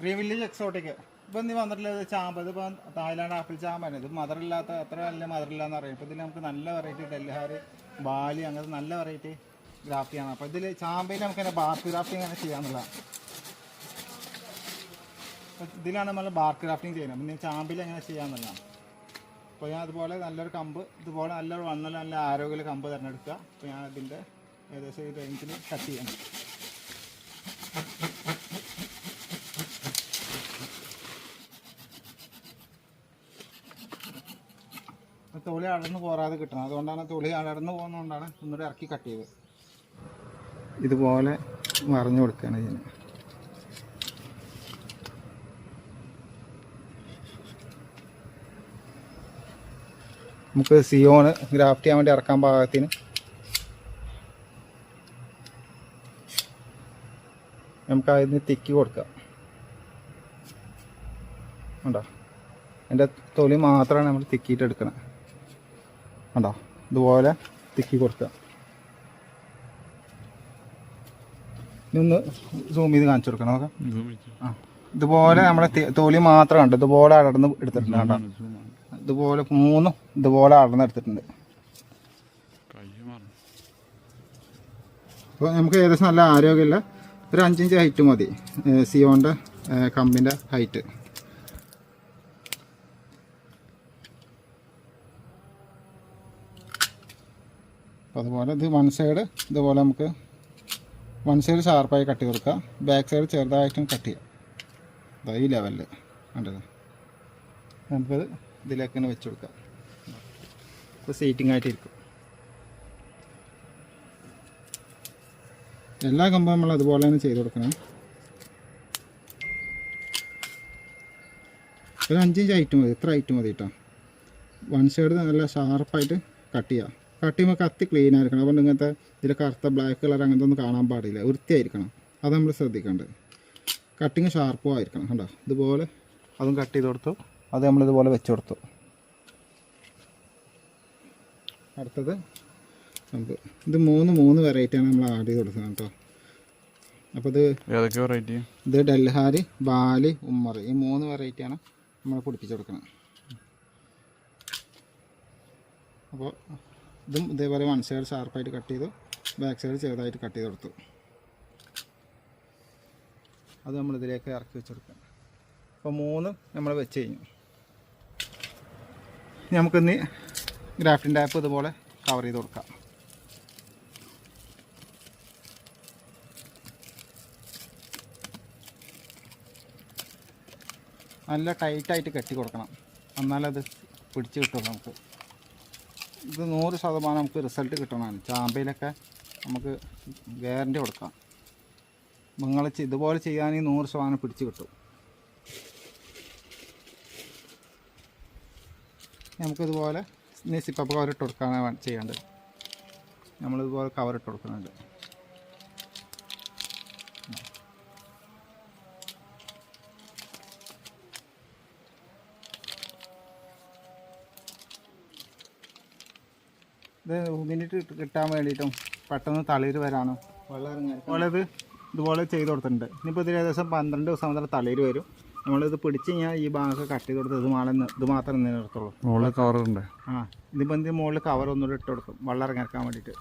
Green village exotic ഇപ്പം നീ വന്നിട്ടുള്ളത്? ചാമ്പ. ഇതിപ്പോൾ തായ്ലാൻഡ് ആപ്പിൾ ചാമ്പാണ്. ഇത് മദറില്ലാത്ത അത്ര നല്ല മദറില്ലാന്ന് പറയും ഇപ്പോൾ ഇതിൽ നമുക്ക് നല്ല വെറൈറ്റി ഡൽഹാർ ബാലി അങ്ങനത്തെ നല്ല വെറൈറ്റി ഗ്രാഫ്റ്റിയാണ് അപ്പോൾ ഇതിൽ ചാമ്പയിൽ നമുക്ക് തന്നെ ബാർക്ക് ഗ്രാഫ്റ്റിംഗ് അങ്ങനെ ചെയ്യാന്നുള്ളതാണ് ഇതിലാണ് നമ്മൾ ബാർക്ക് ഗ്രാഫ്റ്റിംഗ് ചെയ്യുന്നത്. പിന്നെ ചാമ്പിൽ എങ്ങനെ ചെയ്യാന്നുള്ളതാണ് അപ്പോൾ ഞാൻ അതുപോലെ നല്ലൊരു കമ്പ് ഇതുപോലെ നല്ലൊരു വണ്ണല നല്ല ആരോഗ്യമുള്ള കമ്പ് തിരഞ്ഞെടുക്കുക. അപ്പോൾ ഞാൻ ഇതിന്റെ ഏകദേശം ഈ റേഞ്ചിൽ കട്ട് ചെയ്യണം. തൊളി അടർന്ന് പോരാതെ കിട്ടണം. അതുകൊണ്ടാണ് തൊളി അടർന്ന് പോകുന്നതുകൊണ്ടാണ് ഒന്നുകൂടി ഇറക്കി കട്ട് ചെയ്തത്. ഇതുപോലെ മറിഞ്ഞു കൊടുക്കുകയാണ് ചെയ്യുന്നത്. നമുക്ക് സിയോണ് ഗ്രാഫ്റ്റ് ചെയ്യാൻ വേണ്ടി ഇറക്കാൻ പാകത്തിന് നമുക്ക് അതിന് തിക്കി കൊടുക്കാം. ഉണ്ടോ എന്റെ തൊലി മാത്രമാണ് നമ്മൾ തിക്കിയിട്ട് എടുക്കണം ഉണ്ടോ ഇതുപോലെ തിക്കി കൊടുക്കുക. ഇന്ന് ഒന്ന് സൂം ചെയ്ത് കാണിച്ചു കൊടുക്കണം നോക്കാം ആ. ഇതുപോലെ നമ്മളെ തൊലി മാത്രം ഉണ്ട് ഇതുപോലെ അടർന്ന് എടുത്തിട്ടുണ്ട് കേട്ടോ ഇതുപോലെ മൂന്നും ഇതുപോലെ അടർന്ന് എടുത്തിട്ടുണ്ട്. അപ്പോൾ നമുക്ക് ഏകദേശം നല്ല ആരോഗ്യമില്ല ഒരു അഞ്ചിഞ്ച് ഹൈറ്റ് മതി സിയോണിന്റെ സിയോന്റെ കമ്പിന്റെ ഹൈറ്റ് അപ്പോൾ അതുപോലെ ഇത് വൺ സൈഡ് ഇതുപോലെ നമുക്ക് വൺ സൈഡ് ഷാർപ്പായി കട്ട് കൊടുക്കുക ബാക്ക് സൈഡ് ചെറുതായിട്ടും കട്ട് ചെയ്യാം. അതായത് ഈ ലെവലിൽ കണ്ടത് നമുക്കത് ഇതിലേക്ക് തന്നെ വെച്ച് കൊടുക്കാം. ഇപ്പോൾ സീറ്റിംഗ് ആയിട്ടിരിക്കും എല്ലാ കമ്പും നമ്മൾ അതുപോലെ തന്നെ ചെയ്ത് കൊടുക്കണം. ഒരു അഞ്ചിഞ്ച് ഐറ്റം മതി. ഇത്ര ഐറ്റം മതി കേട്ടോ വൺ സൈഡ് നല്ല ഷാർപ്പായിട്ട് കട്ട് ചെയ്യുക കട്ട് ചെയ്യുമ്പോൾ കത്തി ക്ലീൻ ആയിരിക്കണം. അതുകൊണ്ട് ഇങ്ങനത്തെ ഇതിൽ കറുത്ത ബ്ലാക്ക് കളർ അങ്ങനത്തെ ഒന്നും കാണാൻ പാടില്ല. വൃത്തിയായിരിക്കണം. അത് നമ്മൾ ശ്രദ്ധിക്കേണ്ടത്. കട്ടിങ് ഷാർപ്പും ആയിരിക്കണം കണ്ടോ? ഇതുപോലെ അതും കട്ട് ചെയ്ത് കൊടുത്തു. അത് നമ്മൾ ഇതുപോലെ വെച്ച് കൊടുത്തു. അടുത്തത് നമുക്ക് ഇത് മൂന്ന് മൂന്ന് വെറൈറ്റിയാണ് നമ്മൾ ആഡ് ചെയ്ത് കൊടുക്കുന്നത് കേട്ടോ. അപ്പോൾ ഇത് ഏതൊക്കെ വെറൈറ്റി ഇത് ഡൽഹാരി ബാലി ഉമ്മർ ഈ മൂന്ന് വെറൈറ്റിയാണ് നമ്മൾ പിടിപ്പിച്ച് കൊടുക്കുന്നത്. അപ്പോൾ ഇതും ഇതേപോലെ വൺ സൈഡ് ഷാർപ്പായിട്ട് കട്ട് ചെയ്തു ബാക്ക് സൈഡ് ചെറുതായിട്ട് കട്ട് ചെയ്ത് കൊടുത്തു. അത് നമ്മൾ ഇതിലേക്ക് ഇറക്കി വെച്ച് കൊടുക്കാം അപ്പോൾ മൂന്നും നമ്മൾ വെച്ച് കഴിഞ്ഞു. നമുക്കിന്ന് ഗ്രാഫ്റ്റിന്റെ ടാപ്പ് ഇതുപോലെ കവർ ചെയ്ത് കൊടുക്കാം. നല്ല ടൈറ്റായിട്ട് കെട്ടി കൊടുക്കണം. എന്നാലത് പിടിച്ച് കിട്ടുള്ളൂ നമുക്ക്. ഇത് നൂറ് ശതമാനം നമുക്ക് റിസൾട്ട് കിട്ടണമാണ് ചാമ്പയിലൊക്കെ നമുക്ക് ഗ്യാരണ്ടി കൊടുക്കാം. നിങ്ങൾ ഇതുപോലെ ചെയ്യുകയാണെങ്കിൽ നൂറ് ശതമാനം പിടിച്ച് കിട്ടും. നമുക്കിതുപോലെ ഇനി സിപ്പപ്പ് കവറിട്ട് കൊടുക്കാനാണ് ചെയ്യേണ്ടത്. നമ്മളിതുപോലെ കവറിട്ട് കൊടുക്കുന്നുണ്ട്. ഇത് ഊമിനിട്ട് കിട്ടാൻ വേണ്ടിയിട്ടും പെട്ടെന്ന് തളിര് വരാനും വെള്ളം ഇറങ്ങി അതുപോലെ ഇത് ഇതുപോലെ ചെയ്ത് കൊടുത്തിട്ടുണ്ട്. ഇനിയിപ്പോൾ ഇതിൽ ഏകദേശം പന്ത്രണ്ട് ദിവസം മുതൽ തളിര് വരും. നമ്മളിത് പിടിച്ച് കഴിഞ്ഞാൽ ഈ ഭാഗമൊക്കെ കട്ട് ചെയ്ത് കൊടുത്ത് ഇത് മാളം ഇത് മാത്രം നിലനിർത്തുള്ളൂ. മുകളിൽ കവറുണ്ട് ആ ഇതിപ്പോൾ എന്ത് മുകളിൽ കവർ ഒന്നുകൂടെ ഇട്ട് കൊടുക്കും. വെള്ളം ഇറങ്ങിയിറക്കാൻ വേണ്ടിയിട്ട്.